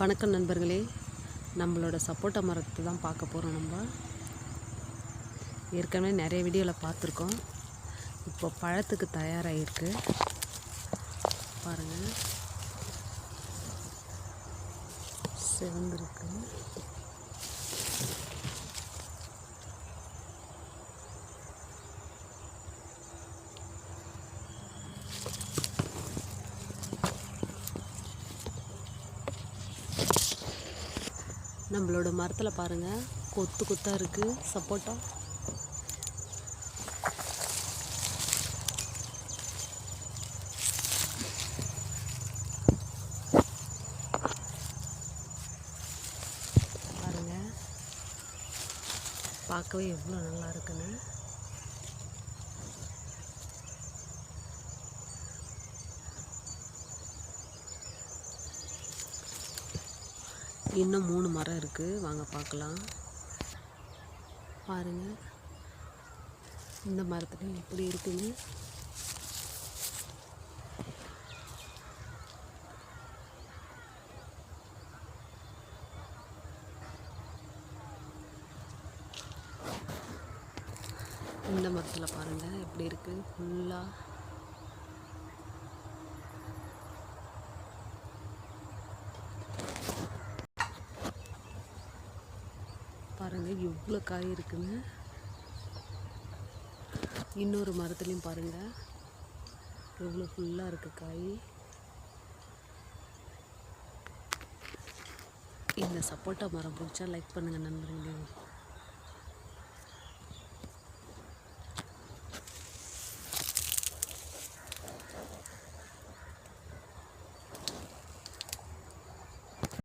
வணக்கம் நண்பர்களே. நம்மளோட சப்போட்டா மரத்தை தான் பார்க்க போகிறோம் நம்ம. ஏற்கனவே நிறைய வீடியோவில் பார்த்துருக்கோம். இப்போ பழத்துக்கு தயாராகிருக்கு பாருங்கள் செவந்திருக்கு. நம்மளோட மரத்தில் பாருங்கள் கொத்து கொத்தாக இருக்குது சப்போட்டா. பாருங்கள் பார்க்கவே எவ்வளோ நல்லா இருக்குன்னு. இன்னும் மூணு மரம் இருக்குது வாங்க பார்க்கலாம். பாருங்கள் இந்த மரத்துலையும் எப்படி இருக்குன்னு. இந்த மரத்தில் பாருங்கள் எப்படி இருக்குது ஃபுல்லாக பாருங்கள் எவ்வளோ காய் இருக்குன்னு. இன்னொரு மரத்துலேயும் பாருங்கள் எவ்வளோ ஃபுல்லாக இருக்குது காய். இந்த சப்போட்டா மரம் பிடிச்சா லைக் பண்ணுங்கள் நண்பர்களே.